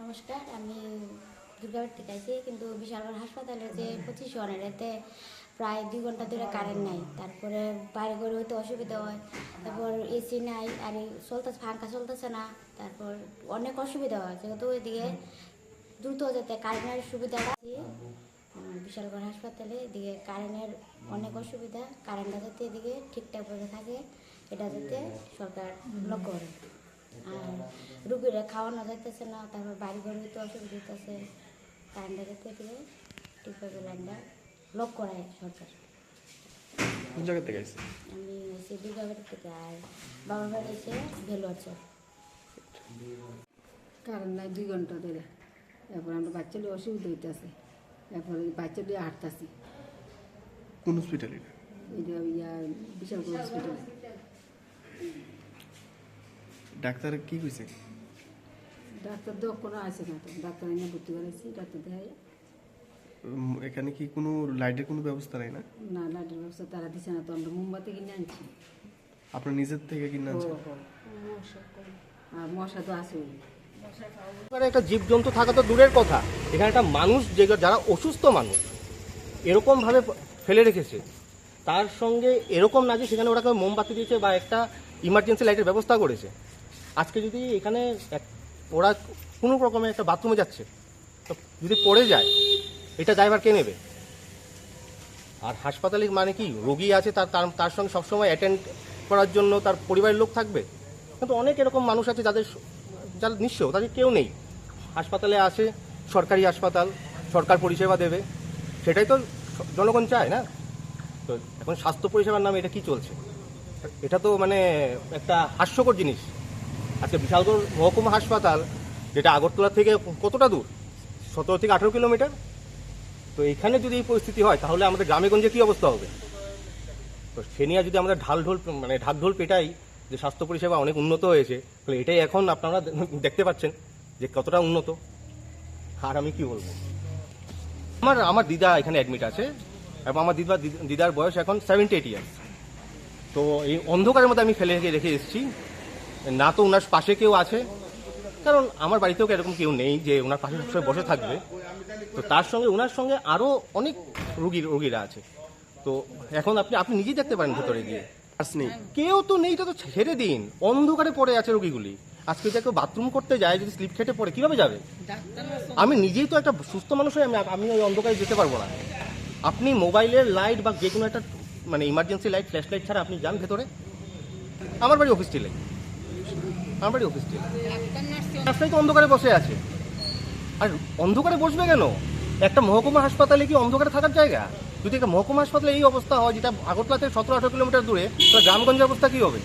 নমস্কার আমি দুর্গাবাড়ি থেকে কিন্তু বিশালগড় হাসপাতালে যে পঁচিশ জনের এতে প্রায় দুই ঘণ্টা ধরে কারেন্ট নাই। তারপরে বাইরে করে হইতে অসুবিধা হয়। তারপর এসি নাই, আর চলতেছে, ফাঙ্কা চলতেছে না। তারপর অনেক অসুবিধা হয়। যেহেতু ওইদিকে দ্রুত যাতে কারেন্টের সুবিধাটা আছে বিশালগড় হাসপাতালে এদিকে কারেন্টের অনেক অসুবিধা। কারেন্টটা যাতে এদিকে ঠিকঠাক ভাবে থাকে, এটা যাতে সরকার লক্ষ্য করে। আর রুগীরা খাওয়ানো যাইতেছে না, তারপর বাড়ি ঘর হইতে অসুবিধা হইতেছে। কারেন্টটা যাতে এদিকে ঠিকভাবে লাইনটা লক করায় সরকার। কোন জায়গা থেকে আসছে? আমি এসে দুর্গাবাড়ি থেকে আর বাবার বাড়ি এসে ভেলো আছে কারণ নাই দুই ঘণ্টা ধরে। এরপর আমরা বাচ্চা লিয়ে অসুবিধা হইতেছে। এরপরে বাচ্চা লিয়ে হাঁটতেছি। কোন হসপিটালে এটা? ইয়া বিশাল হসপিটালে ডাক্তার কি কইছে? ডাক্তার দেওয়া কোনো আছে না তো। ডাক্তার এনে ভর্তি করেছি ডাক্তার দেখাই উম, এখানে কি কোনো লাইটের কোনো ব্যবস্থা নাই না? না লাইটের ব্যবস্থা তারা দিছে না তো আমরা মোমবাতি কিনে আনছি। আপনার নিজের থেকে কিনে আনছেন? ও। আর মশা তো আছে একটা জীবজন্তু থাকা তো দূরের কথা। এখানে একটা মানুষ যে যারা অসুস্থ মানুষ এরকমভাবে ফেলে রেখেছে। তার সঙ্গে এরকম না যে সেখানে ওরা মোমবাতি দিয়েছে বা একটা ইমার্জেন্সি লাইটের ব্যবস্থা করেছে। আজকে যদি এখানে এক- ওরা কোনো রকমের একটা বাথরুমে যাচ্ছে তো যদি পড়ে যায় এটা ড্রাইভার কে নেবে? আর হাসপাতালে মানে কি? রোগী আছে, তার, তার- সঙ্গে সবসময় অ্যাটেন্ড করার জন্য তার পরিবারের লোক থাকবে? কিন্তু অনেক এরকম মানুষ আছে যাদের যারা নিঃস্ব তাদের কেউ নেই। হাসপাতালে আসে, সরকারি হাসপাতাল, সরকার পরিষেবা দেবে। সেটাই তো জনগণ চায় না? তো এখন স্বাস্থ্য পরিষেবার নামে এটা কি চলছে? এটা তো মানে একটা হাস্যকর জিনিস। আজকে বিশালগড় মহকুমা হাসপাতাল, যেটা আগরতলা থেকে কতটা দূর? সতেরো থেকে আঠেরো কিলোমিটার? তো এখানে যদি এই পরিস্থিতি হয়, তাহলে আমাদের গ্রামে গঞ্জে কী অবস্থা হবে? তো সে নিয়ে যদি আমরা ঢাল ঢোল মানে ঢাক ঢোল পেটাই, যে স্বাস্থ্য পরিষেবা অনেক উন্নত হয়েছে, তাহলে এটাই এখন আপনারা দেখতে পাচ্ছেন যে কতটা উন্নত। আর আমি কি বলব? আমার আমার দিদা এখানে অ্যাডমিট আছে, এবং আমার দিদা, দিদার বয়স এখন সেভেন্টি এইট ইয়ার্স তো এই অন্ধকারের মধ্যে আমি ফেলে রেখে এসেছি। না তো ওনার পাশে কেউ আছে কারণ আমার বাড়িতেও এরকম কেউ নেই যে ওনার পাশে সবসময় বসে থাকবে? তো তার সঙ্গে ওনার সঙ্গে আরও অনেক রুগীর রুগীরা আছে। তো এখন আপনি আপনি নিজেই দেখতে পারেন ভেতরে গিয়ে। নেই। কেউ তো নেই তো ছেড়ে দিন। অন্ধকারে পড়ে আছে রুগীগুলি। আজকে যে কেউ বাথরুম করতে যায় যদি স্লিপ খেটে পড়ে কীভাবে যাবে? আমি নিজেই তো একটা সুস্থ মানুষ হয়ে আমি আমি ওই অন্ধকারে যেতে পারব না। আপনি মোবাইলের লাইট বা যে কোনো একটা মানে ইমার্জেন্সি লাইট ফ্ল্যাশ লাইট ছাড়া আপনি যান ভেতরে। আমার বাড়ি অফিস টিলে আমার বাড়ি অফিস টিলে রাস্তায় তো অন্ধকারে বসে আছে। আর অন্ধকারে বসবে কেন? একটা মহকুমা হাসপাতালে কি অন্ধকারে থাকার জায়গা? যদি একটা মহকুমা হাসপাতালে এই অবস্থা হয় যেটা আগরতলা থেকে সতেরো আঠারো কিলোমিটার দূরে তাহলে গ্রামগঞ্জের অবস্থা কী হবে?